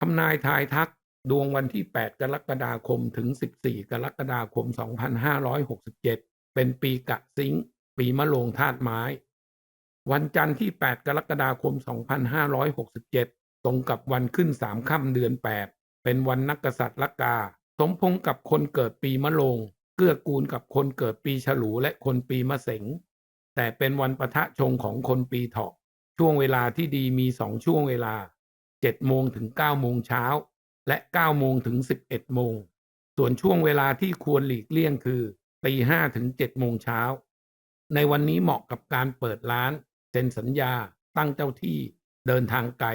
ทำนายทายทักดวงวันที่ 8 กรกฎาคมถึง 14 กรกฎาคม 2567 เป็นปีกะสิงปีมะโรงธาตุไม้ วันจันทร์ที่ 8 กรกฎาคม 2567 ตรงกับวันขึ้น 3 ค่ำเดือน 8 เป็นวันนักกษัตริย์ละกา สมพงกับคนเกิดปีมะโรงเกื้อกูลกับคนเกิดปีฉลูและคนปีมะเสงแต่เป็นวันปะทะชงของคนปีเถาะช่วงเวลาที่ดีมีสองช่วงเวลา 7โมงถึง9โมงเช้า และ9โมงถึง 11โมง ส่วนช่วงเวลาที่ควรหลีกเลี่ยงคือตี5ถึง7โมงเช้า ในวันนี้เหมาะกับการเปิดร้านเซ็นสัญญา ตั้งเจ้าที่ เดินทางไกล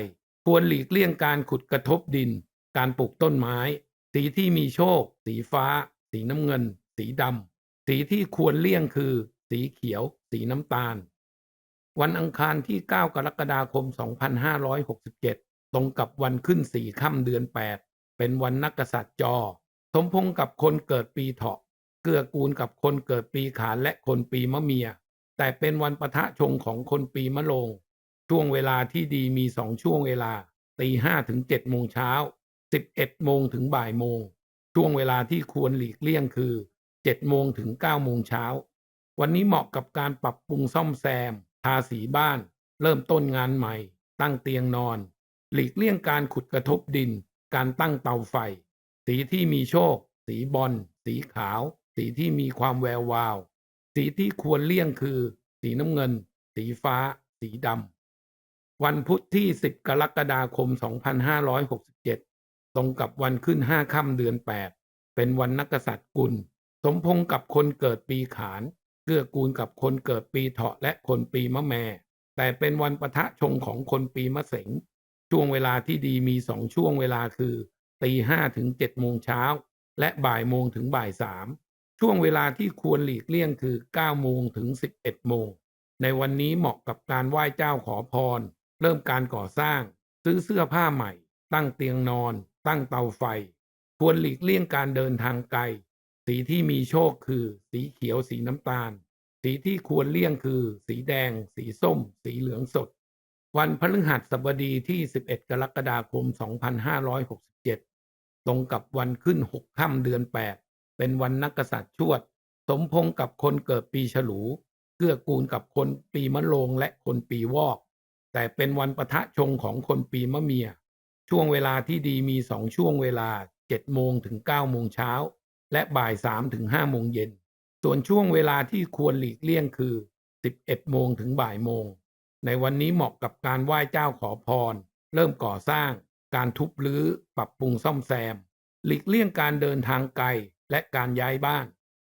ควรหลีกเลี่ยงการขุดกระทบดิน การปลูกต้นไม้ สีที่มีโชค สีฟ้า สีน้ำเงิน สีดำ สีที่ควรเลี่ยงคือ สีเขียว สีน้ำตาล วันอังคารที่ 9 กรกฎาคม 2567 ตรงกับวันขึ้นสี่ค่ำเดือน 8 เป็นวันนักษัตริย์จอ สมพงษ์กับคนเกิดปีเถาะ เกื้อกูลกับคนเกิดปีขานและคนปีมะเมีย แต่เป็นวันปะทะชงของคนปีมะโรง ช่วงเวลาที่ดีมีสองช่วงเวลา ตีห้าถึงเจ็ดโมงเช้า สิบเอ็ดโมงถึงบ่ายโมง ช่วงเวลาที่ควรหลีกเลี่ยงคือเจ็ดโมงถึงเก้าโมงเช้า วันนี้เหมาะกับการปรับปรุงซ่อมแซม ทาสีบ้าน เริ่มต้นงานใหม่ ตั้งเตียงนอน หลีกเลี่ยงการขุดกระทบดิน การตั้งเตาไฟ สีที่มีโชค สีบอล สีขาว สีที่มีความแวววาว สีที่ควรเลี่ยงคือ สีน้ำเงิน สีฟ้า สีดำ วันพุธที่ 10 กรกฎาคม 2567 ตรงกับวันขึ้น 5 ค่ำเดือน 8 เป็นวันนักษัตริย์กุล สมพงษ์กับคนเกิดปีขาน เกื้อกูลกับคนเกิดปีเถาะและคนปีมะแม่ แต่เป็นวันปะทะชงของคนปีมะเสง ช่วงเวลาที่ดีมีสองช่วงเวลาคือตีห้าถึงเจ็ดโมงเช้าและบ่ายโมงถึงบ่ายสามช่วงเวลาที่ควรหลีกเลี่ยงคือ9โมงถึง11โมงในวันนี้เหมาะกับการไหว้เจ้าขอพร เริ่มการก่อสร้าง ซื้อเสื้อผ้าใหม่ ตั้งเตียงนอน ตั้งเตาไฟ ควรหลีกเลี่ยงการเดินทางไกล สีที่มีโชคคือ สีเขียวสีน้ำตาล สีที่ควรเลี่ยงคือ สีแดง สีส้ม สีเหลืองสด วันพฤหัสบดีที่ 11 กรกฎาคม 2567 ตรงกับวันขึ้น 6 ค่ำเดือน 8 เป็นวันนักษัตริย์ชวด สมพงษ์กับคนเกิดปีฉลู เกื้อกูลกับคนปีมะโรงและคนปีวอก แต่เป็นวันปะทะชงของคนปีมะเมีย ช่วงเวลาที่ดีมีสองช่วงเวลา 7 โมงถึง 9 โมงเช้า และบ่าย 3 ถึง 5 โมงเย็น ส่วนช่วงเวลาที่ควรหลีกเลี่ยงคือ 11 โมงถึงบ่ายโมง ในวันนี้เหมาะกับการไหว้เจ้าขอพร เริ่มก่อสร้าง การทุบรื้อ ปรับปรุงซ่อมแซม หลีกเลี่ยงการเดินทางไกลและการย้ายบ้าน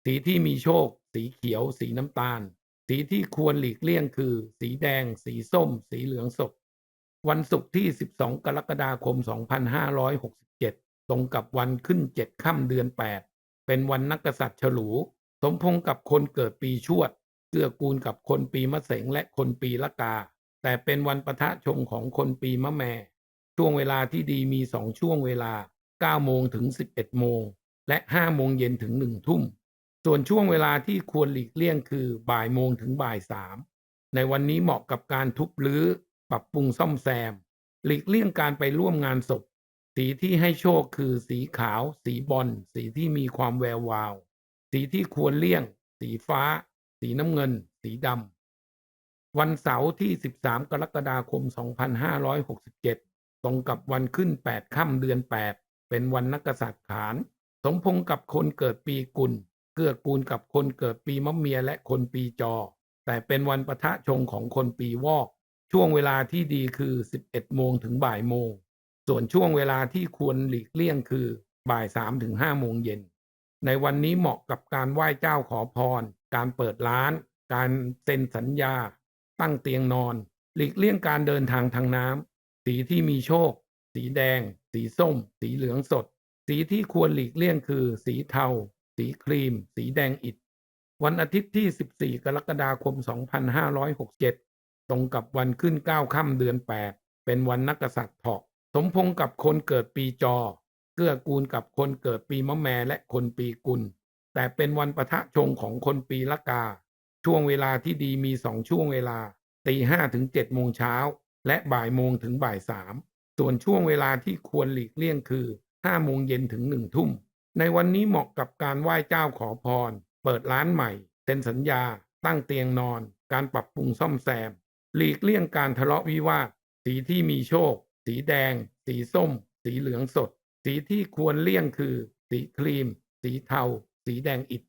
สีที่มีโชค สีเขียว สีน้ำตาล สีที่ควรหลีกเลี่ยงคือ สีแดง สีส้ม สีเหลืองสดวันศุกร์ที่ 12 กรกฎาคม 2567 ตรงกับวันขึ้น 7 ค่ำเดือน 8 เป็นวันนักษัตริย์ฉลู สมพงกับคนเกิดปีชวด เกื้อกูลกับคนปีมะเสงและคนปีละกา แต่เป็นวันปะทะชงของคนปีมะแม่ ช่วงเวลาที่ดีมีสองช่วงเวลา 9 โมงถึง 11 โมง และ 5 โมงเย็นถึง 1 ทุ่ม ส่วนช่วงเวลาที่ควรหลีกเลี่ยงคือบ่ายโมงถึงบ่ายสามในวันนี้เหมาะกับการทุบรื้อ ปรับปรุงซ่อมแซม หลีกเลี่ยงการไปร่วมงานศพ สีที่ให้โชคคือสีขาว สีบอลสีที่มีความแวววาว สีที่ควรเลี่ยง สีฟ้า สีน้ำเงิน สีดำวันเสาร์ที่ 13 กรกฎาคม 2567 ตรงกับวันขึ้น 8 ค่ำเดือน 8 เป็นวันนักกษัตริย์ขาน สมพงษ์กับคนเกิดปีกุล เกื้อกูลกับคนเกิดปีมะเมียและคนปีจอ แต่เป็นวันปะทะชงของคนปีวอก ช่วงเวลาที่ดีคือ 11 โมงถึงบ่ายโมง ส่วนช่วงเวลาที่ควรหลีกเลี่ยงคือบ่าย3ถึง5โมงเย็น ในวันนี้เหมาะกับการไหว้เจ้าขอพร การเปิดร้าน การเซ็นสัญญา ตั้งเตียงนอน หลีกเลี่ยงการเดินทางทางน้ำ สีที่มีโชค สีแดง สีส้ม สีเหลืองสด สีที่ควรหลีกเลี่ยงคือ สีเทา สีครีม สีแดงอิฐวันอาทิตย์ที่ 14 กรกฎาคม 2567 ตรงกับวันขึ้น 9 ค่ำเดือน 8 เป็นวันนักษัตริย์เถาะ สมพงษ์กับคนเกิดปีจอ เกื้อกูลกับคนเกิดปีมะแมและคนปีกุล แต่เป็นวันปะทะชงของคนปีละกา ช่วงเวลาที่ดีมีสองช่วงเวลาตีห้าถึงเจ็ดโมงเช้า และบ่ายโมงถึงบ่ายสามส่วนช่วงเวลาที่ควรหลีกเลี่ยงคือ5โมงเย็นถึง1ทุ่ม ในวันนี้เหมาะกับการไหว้เจ้าขอพร เปิดร้านใหม่เซ็นสัญญา ตั้งเตียงนอน การปรับปรุงซ่อมแซม หลีกเลี่ยงการทะเลาะวิวาทสีที่มีโชค สีแดง สีส้ม สีเหลืองสด สีที่ควรเลี่ยงคือ สีครีม สีเทา สีแดงอิฐ